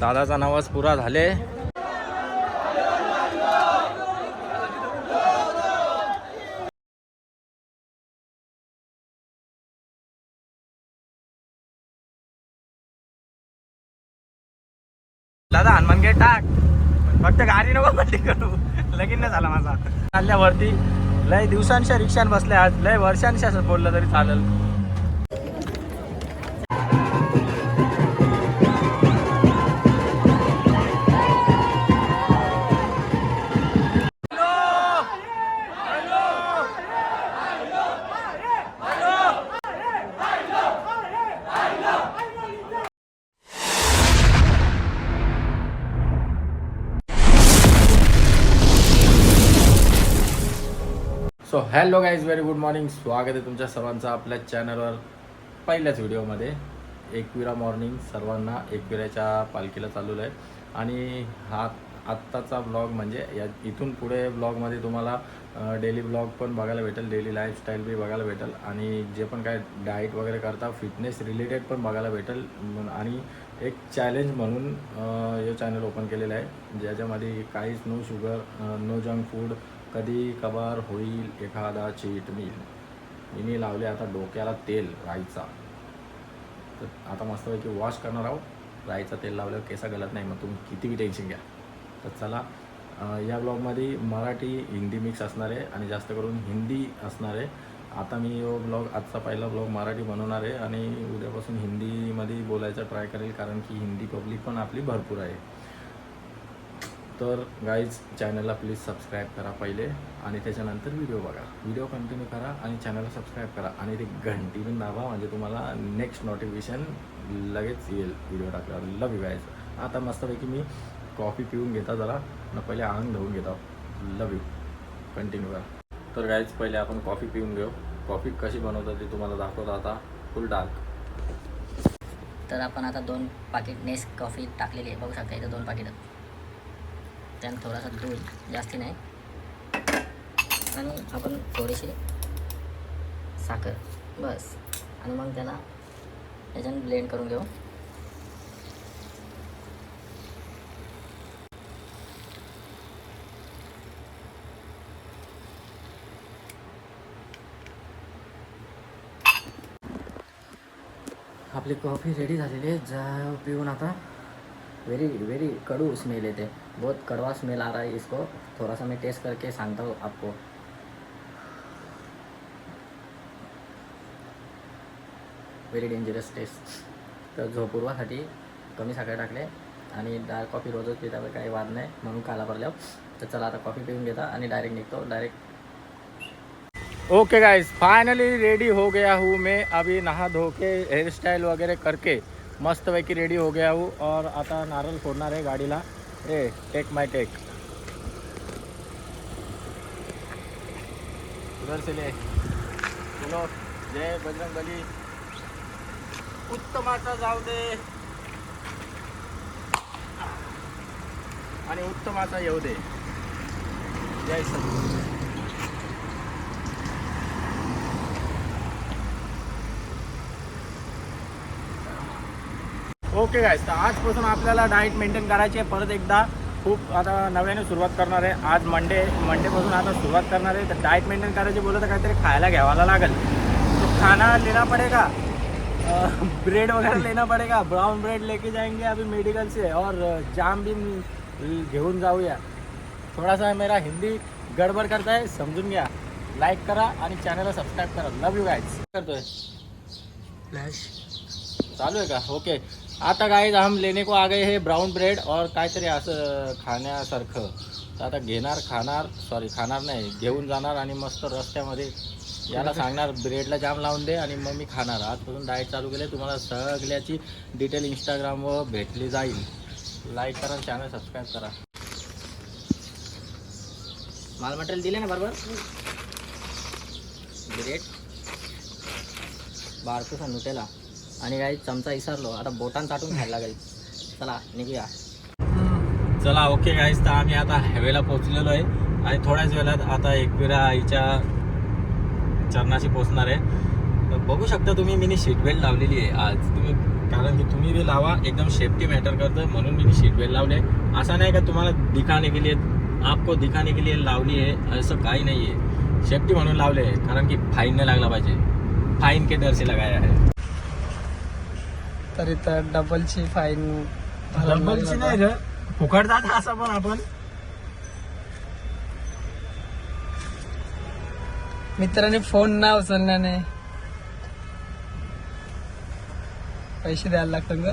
दादाचा नवाज पुरा झाले. दादा हनुमान गेट टाक. फक्त गाडी नको पट्टी करू. लगीन नाही झाला माझा. चालल्यावरती लय दिवसांच्या रिक्षान बसल्या आज. लय वर्षांशी असं बोललं तरी चालेल. Hello guys very good morning स्वागत आहे तुमच्या सर्वांचं आपल्या चॅनलवर पहिल्याच व्हिडिओमध्ये एकविरा मॉर्निंग सर्वांना एकविराच्या पालखीला चालू आहे. आणि हा आत्ताचा ब्लॉग म्हणजे या इथून पुढे ब्लॉगमध्ये तुम्हाला डेली ब्लॉग पण बघायला भेटेल डेली लाईफस्टाईल बी बघायला भेटेल. आणि जे पण काय डाएट वगैरे करता फिटनेस रिलेटेड पण बघायला भेटेल. आणि एक चॅलेंज म्हणून हे चॅनल ओपन केलेलं आहे. ज्याच्यामध्ये काहीच no sugar no junk food कधी कबार होईल एखादा चिटमील मी लावले आता डोक्याला तेल राईचा. तर आता मस्तपैकी वॉश करणार आहोत. राईचं तेल लावल्यावर केसा गलत नाही मग तुम्ही कितीही टेन्शन घ्या. तर चला या ब्लॉगमध्ये मराठी हिंदी मिक्स असणार आहे आणि जास्त करून हिंदी असणार आहे. आता मी यो ब्लॉग आजचा पहिला ब्लॉग मराठी बनवणार आहे आणि उद्यापासून हिंदीमध्ये बोलायचा ट्राय करेल कारण की हिंदी पब्लिक पण आपली भरपूर आहे. तर गाईज चॅनलला प्लीज सबस्क्राईब करा पहिले आणि त्याच्यानंतर व्हिडिओ बघा. व्हिडिओ कंटिन्यू करा आणि चॅनलला सबस्क्राईब करा आणि ते घंटी पण दाबा म्हणजे तुम्हाला नेक्स्ट नोटिफिकेशन लगेच येईल व्हिडिओ टाकल्यावर. लव यू गाईज आता मस्तपैकी मी कॉफी पिऊन घेता जरा. न पहिले अंग धुवून घेता. लव यू कंटिन्यू करा. तर गाईज पहिले आपण कॉफी पिऊन घेऊ. कॉफी कशी बनवतात ते तुम्हाला दाखवतो आता. फुल डार्क तर आपण आता दोन पाकिट नेस कॉफी टाकलेली आहे. बघू शकता इथं दोन पाकिटं. आणि थोडासा दूध जास्ती नाही. आणि आपण थोडीशी साखर बस. आणि मग त्याला याच्यानं ब्लेंड करून घेऊ. आपली कॉफी रेडी झालेली आहे. जा पिऊन आता. वेरी वेरी कड़ू स्मेल येते. बहुत कड़वा स्मेल आ रहा है इसको। थोड़ा सा मैं टेस्ट करके सांगता हूँ आपको। व्हेरी डेंजरस टेस्ट तर झोपूर्वासाठी कमी साखर टाकले आणि डार्क कॉफी रोजच पिता काही वाद नाही म्हणून काला पडल्या तर चला आता कॉफी पिऊन घेता आणि डायरेक्ट निघतो direct okay guys finally ready हो गया हूँ मैं अभी नहा धो के हेअरस्टाईल वगैरे करके मस्तपैकी रेडी हो गया हूँ और आता नारळ फोडणार आहे गाडीला ए टेक माय टेक उधर से ले। चलो जय बजरंग बली। उत्तमाचा जाऊ दे। आणि उत्तमाचा येऊ दे। जय सद्गुरू ओके गायस तर आजपासून आपल्याला डाएट मेंटेन करायची आहे. परत एकदा खूप आता नव्याने सुरुवात करणार आहे. आज मंडे मंडेपासून आता सुरुवात करणार आहे. तर डाएट मेंटेन करायची बोललं तर काहीतरी खायला घ्यावाला लागेल. तो खाना लेना पडेगा. ब्रेड वगैरे लेना पडेगा. ब्राऊन ब्रेड लेके जाएंगे अभी मेडिकल से और जाम भी घेऊन जाऊया. थोडासा मेरा हिंदी गडबड करताय समजून घ्या. लाईक करा आणि चॅनलला सबस्क्राईब करा. लव यू गाईज करतोय. फ्लॅश चालू आहे का? ओके आता गाईज हम लेने को आ गए हे ब्राउन ब्रेड और काहीतरी असं खाण्यासारखं. तर आता घेणार खाणार सॉरी खाणार नाही घेऊन जाणार आणि मस्त रस्त्यामध्ये याला सांगणार ब्रेडला जाम लावून दे आणि मग मी खाणार. आजपासून डाएट चालू केले तुम्हाला सगळ्याची डिटेल इंस्टाग्रामवर भेटली जाईल. लाईक करा चॅनल सबस्क्राईब करा. माल मटेरियल दिले ना बरोबर? ब्रेड बारकोसा नुटेला आणि काही चमचा विसरलो आता बोटान चाटून खायला लागेल. चला निघूया. चला ओके गाईज तर आम्ही आता हवेला पोहोचलेलो आहे. आणि थोड्याच वेळात आता एकविरा आईच्या चरणाशी पोहोचणार आहे. तर बघू शकता तुम्ही मी सीट बेल्ट लावलेली आहे. आज तुम्ही कारण की तुम्ही बी लावा एकदम सेफ्टी मॅटर करतं. म्हणून मी सीट बेल्ट लावले. असं नाही का तुम्हाला दिखाने के लिए आपको दिखाने के लिए लावली आहे. असं काही नाही आहे सेफ्टी म्हणून लावले कारण की फाईन नाही लागला पाहिजे. फाईन के डर से लगाया है तर इथं डबलची फाईन डबलची नाही ग फुकट जात असं पण आपण. मित्राने फोन ना उचलल्याने पैसे द्यायला लागतात आहे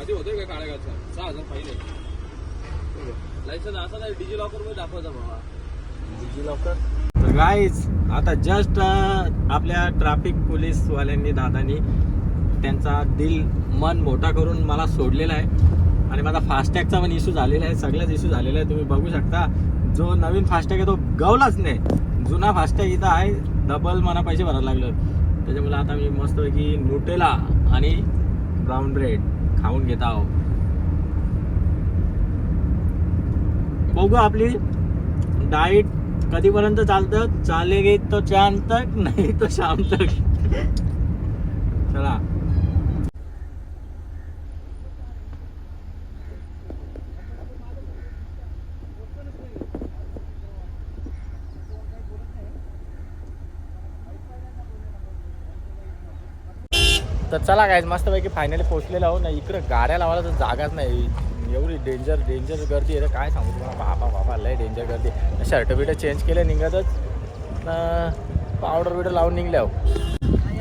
आधी होतोय का काळ्या गाचा सहा हजार फाईन आहे. लायसन असा नाही डिजी लॉकरमध्ये दाखवता बाबा. तर गाईज आता जस्ट आपल्या ट्रॅफिक पोलीसवाल्यांनी दादानी त्यांचा दिल मन मोठा करून मला सोडलेला आहे. आणि माझा फास्टॅगचा पण इश्यू झालेला आहे सगळ्याच इश्यू झालेला आहे. तुम्ही बघू शकता जो नवीन फास्टॅग आहे तो गवलाच नाही. जुना फास्टॅग इथं आहे डबल मला पैसे भरायला लागलं. त्याच्यामुळे आता मी मस्तपैकी नुटेला आणि ब्राऊन ब्रेड खाऊन घेत आहो. बघू आपली डाईट कधीपर्यंत चालतं? चालेगी तो चांद तक नाही तो शाम तक. चला. तर चला काय मस्तपैकी फायनली पोहोचलेलो हो ना इकडं गाड्या लावायला तर जागाच नाही. एवढी डेंजर डेंजर गर्दी आहे काय सांगू तुम्हाला? बाबा बाबा लय डेंजर गर्दी शर्ट बिट चेंज केले निघतच. पावडर बिडर लावून निघल्या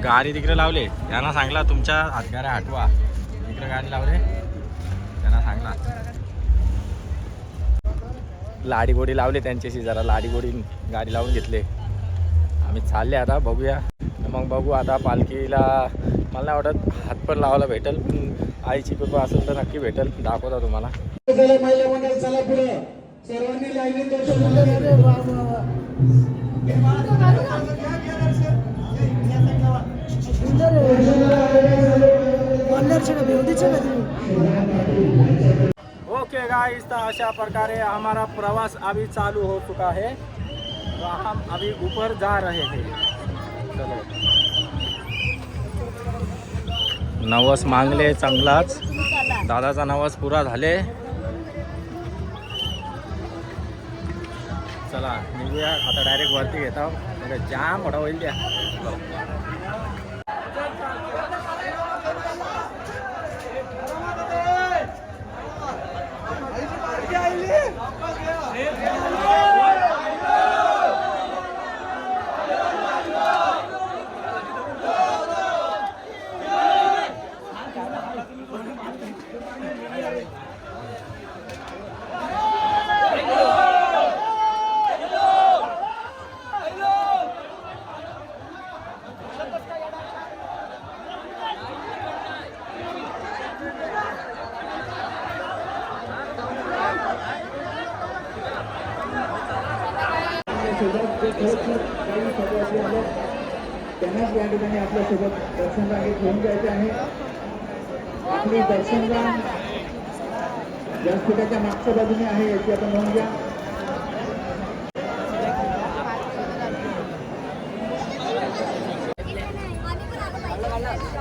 गाडी तिकडे लावले. यांना सांगला तुमच्या हातगाड्या हटवा. तिकडे गाडी लावले. त्यांना सांगला. लाडी गोडी लावले त्यांच्याशी जरा. लाडी गोडी गाडी लावून घेतले. आम्ही चालले आता बघूया. मग बघू आता पालखीला. मला नाही वाटत हात पण लावायला भेटेल आईची कृपा असेल तर नक्की भेटेल दाखवता तुम्हाला. ओके गाइस तो अशा प्रकारे हमारा प्रवास अभी चालू हो चुका है. तो हम अभी ऊपर जा रहे हैं. चलो. नवस मागले चांगलाच. दादाचा नवस पुरा झाले. चला निघूया. आता डायरेक्ट वरती घेत आहोत जाम मोठा होईल द्या सोबत जे खरोखर काही सदस्य आहेत त्यांनाच या ठिकाणी आपल्यासोबत दर्शन रांगेत घेऊन जायचे आहे. आपली दर्शन रांग व्यासपीठाच्या मागच्या बाजूने आहे याची आपण नोंद घ्या.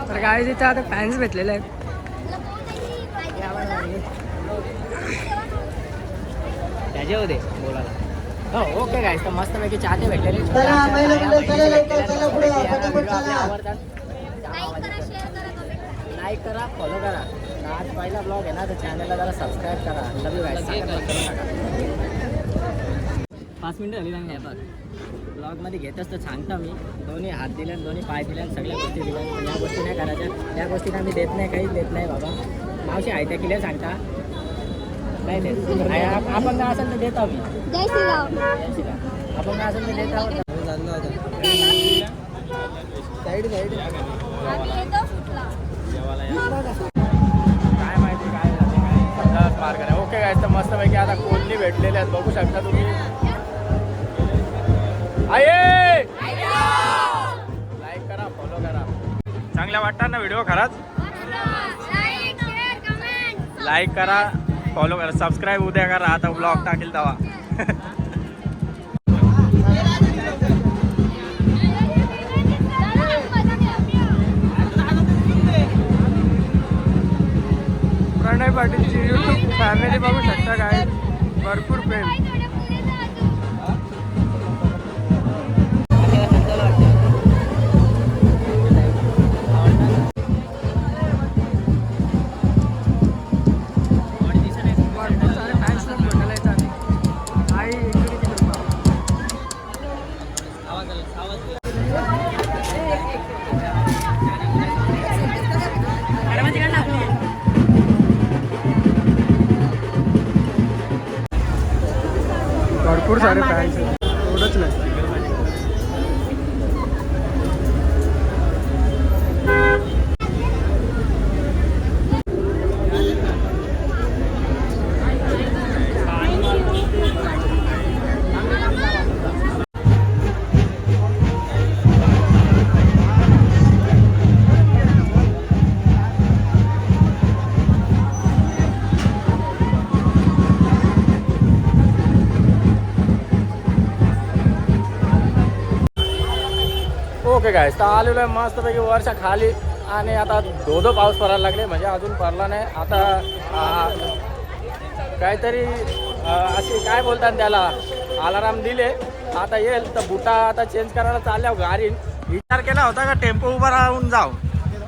तर काय तिथे आता फॅन्स भेटलेले आहेत. त्याच्या होते ओके गाईस तर मस्त पैकी चाहते भेटलेले. लाईक करा फॉलो करा तर आज पहिला ब्लॉग आहे ना तर चॅनलला जरा सबस्क्राईब करा. लव यू गाईस पाच मिनटं झाली नाही बघ. ब्लॉगमध्ये घेतच तर सांगता मी. दोन्ही हात दिले आणि दोन्ही पाय दिले आणि सगळ्या गोष्टी दिल्या. या गोष्टी नाही करायच्या. या गोष्टींना मी देत नाही काहीच देत नाही बाबा. मावशी आहे त्या किल्ल्या सांगता. नाही देत आपण काय असेल तर देत मी. जय श्रीराम काय तर माहिती काय झालं मार्ग नाही ओके काय तर मस्तपैकी आता कोल्ही भेटलेले आहेत बघू शकता तुम्ही. आये! लाईक करा फॉलो करा. चांगल्या वाटतात ना व्हिडिओ खराच? लाईक करा फॉलो करा. सबस्क्राईब उद्या करा आता ब्लॉग टाकेल तेव्हा प्रणय पाटीलची यूट्यूब फॅमिली बघू शकता काय भरपूर प्रेम ओके काय तर आलेलो आहे मस्तपैकी वर्षा खाली आणि आता धो धो पाऊस पडायला लागले. म्हणजे अजून पडला नाही. आता काहीतरी असे काय बोलतात त्याला? अलाराम दिले. आता येईल. तर बुटा आता चेंज करायला चालल्या हो गाडी विचार केला होता का टेम्पो उभा राहून जाऊ?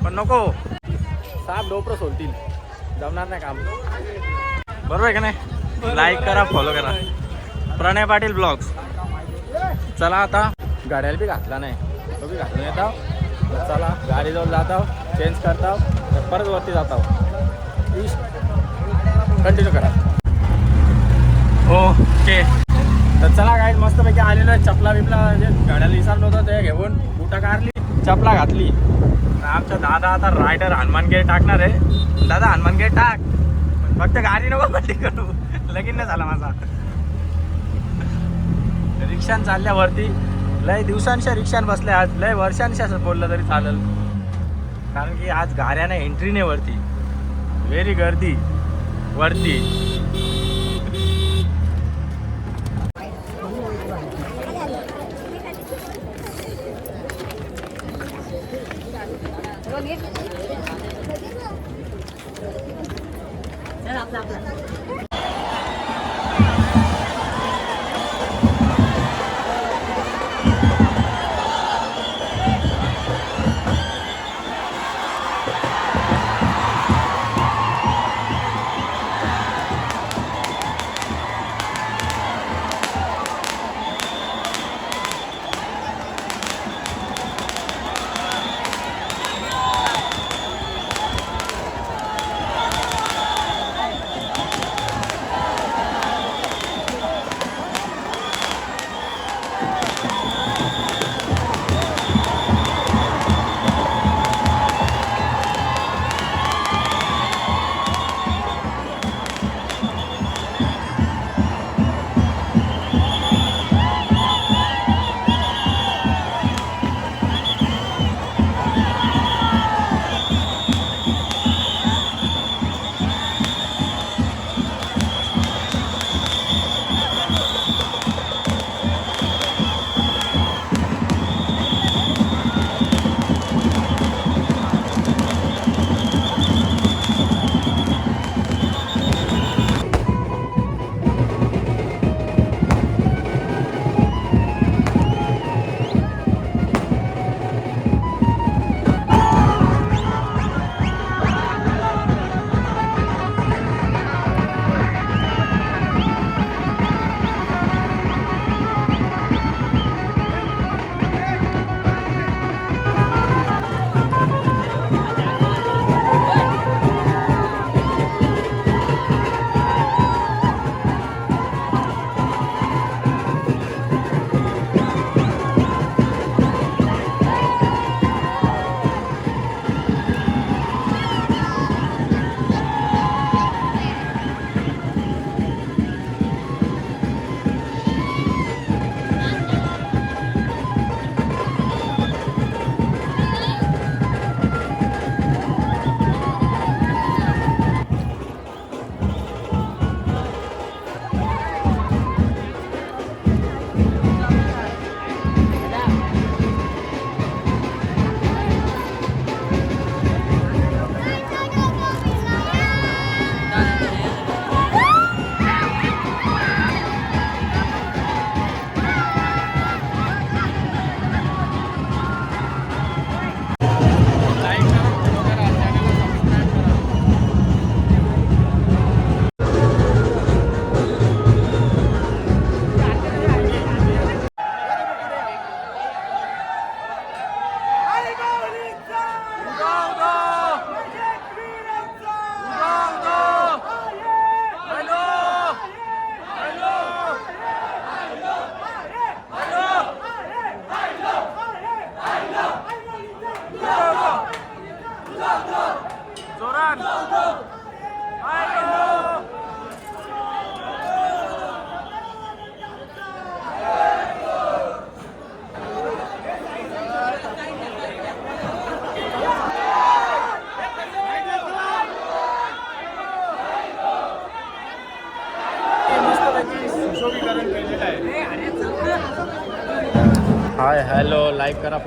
पण नको. साप डोपरं सोलतील. जमणार नाही काम. बरोबर आहे का नाही? लाईक करा फॉलो करा. प्रणय पाटील ब्लॉग्स चला आता. गाड्याला बी घातला नाही. बी घालून येतो तर चला गाडीजवळ जातो चेंज करता तर परत वरती जातो कंटिन्यू करा. ओके तर चला काय मस्तपैकी आलेलो ना चपला बिपला जे गाड्याला विसरलो होतं ते घेऊन बुटा काढली चपला घातली. आमचा दादा आता रायडर हनुमान गेट टाकणार आहे. दादा हनुमान गेट टाक. फक्त गाडी नको पट्टी करू. लगीन नाही झाला माझा. रिक्षा चालल्यावरती लय दिवसांच्या रिक्षान बसल्या आज लय वर्षांशी असं बोललं तरी चालेल. कारण की आज गाऱ्याने एंट्री नाही वरती. व्हेरी गर्दी वरती.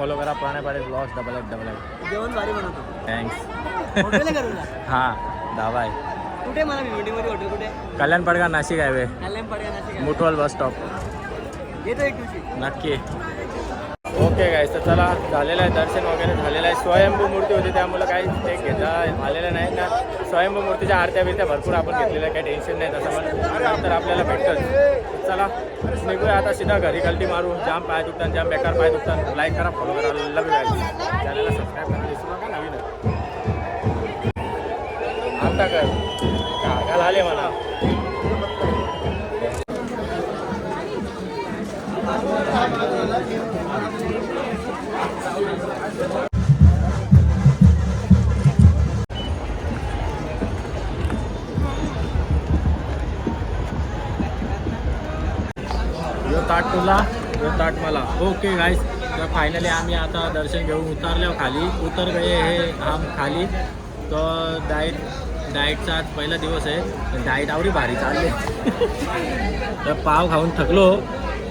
फॉलो करा. प्रणय पाटील ब्लॉग्स डबल एक डबल एक जेवण भारी बनवतो थँक्स आहे हां दावा आहे कुठे मला भिवंडीमध्ये हॉटेल कुठे? कल्याण पडगा नाशिक हायवे. कल्याण पडगा नाशिक आहे. मुटवल बस स्टॉप येतो एक दिवशी. नक्की. ओके गाय तर चला झालेलं आहे दर्शन वगैरे झालेलं आहे. स्वयंभू मूर्ती होती त्यामुळं काही ते घेता आलेलं नाही ना. स्वयंभू मूर्तीच्या आरत्या बिरत्या भरपूर आपण घेतलेल्या काही टेन्शन नाही तसं पण. तर आपल्याला भेटतंच चला निघूया आता सीधा घरी. गलती मारू. जाम पाय दुखतात जाम बेकार पाय दुखतात. लाईक करा फॉलो करा. लग्न चॅनलला सबस्क्राईब करा. नका नवीन आता कर काल आले मला तुला? यो ताट मला. ओके गाईस तर फायनली आम्ही आता दर्शन घेऊन उतरल्यावर खाली. उतर गए हे आम खाली. तर डाएट डाएटचा आज पहिला दिवस आहे. डाएट आवडी भारी चालली. तर पाव खाऊन थकलो.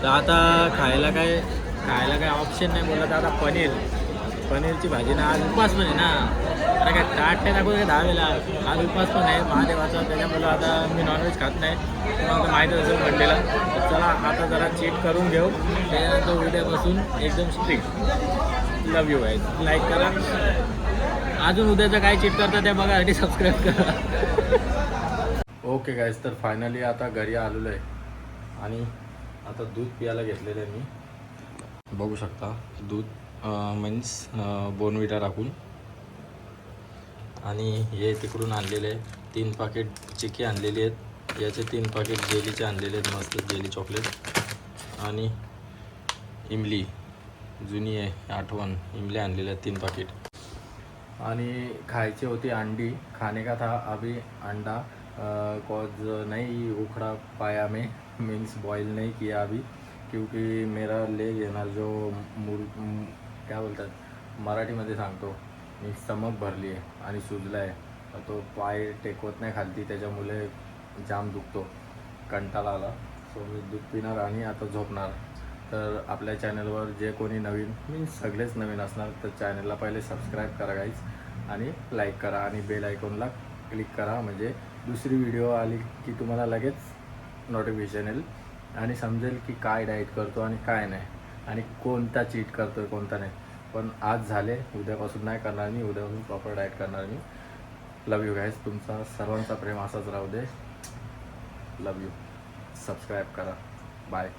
तर आता खायला काय खायला काय ऑप्शन नाही बोलत. आता पनीर. पनीरची भाजी ना आज उपास पण आहे ना. म्हणजे आठ ते ताट नाही दहा वेळेला. आज उपास पण आहे महादेवाचा. त्याच्यामुळं आता मी नॉनव्हेज खात नाही. तुम्हाला माहीत असेल म्हणलेलं तर चला आता जरा चीट करून घेऊ. त्याच्यानंतर उद्यापासून एकदम स्ट्रिक्ट लव यू आहे लाईक करा. अजून उद्याचं काय चीट करता ते बघासाठी सबस्क्राईब करा. ओके गाईज तर फायनली आता घरी आलेलो आहे आणि आता दूध प्यायला घेतलेलं आहे मी. बघू शकता. दूध मीन्स बोनविटा टाकून आणि हे तिकडून आणलेले आहे तीन पाकिट चिकी आणलेली आहेत. याचे तीन पाकिट जेलीचे आणलेले आहेत. मस्त जेली चॉकलेट आणि इमली जुनी आहे आठवण. इमली आणलेले आहेत तीन पाकिट आणि खायची होती अंडी. खाने का था अभी अंडा. कॉज नहीं उखड़ा पाया मैं. मीन्स बॉईल नहीं किया अभी. क्योंकि मेरा लेग आहे ना जो मुर काय क्या बोलतात मराठीमध्ये सांगतो. मी समक भरली आहे आणि सुजला आहे तो पाय टेकवत नाही खालती त्याच्यामुळे जाम दुखतो. कंटाळा आला. सो मी दूध पिणार आणि आता झोपणार. तर आपल्या चॅनलवर जे कोणी नवीन मी सगळेच नवीन असणार तर चॅनलला पहिले सबस्क्राईब करा गाईज आणि लाईक करा आणि बेल आयकॉनला क्लिक करा. म्हणजे दुसरी व्हिडिओ आली की तुम्हाला लगेच नोटिफिकेशन येईल. आणि समजेल की काय डाईट करतो आणि काय नाही. आणि कोणता चीट करतो आहे कोणता नाही. पण आज झाले. उद्यापासून नाही करणार मी. उद्यापासून प्रॉपर डाएट करणार मी. लव यू गायस तुमचा सर्वांचा प्रेम असाच राहू दे. लव यू सबस्क्राईब करा. बाय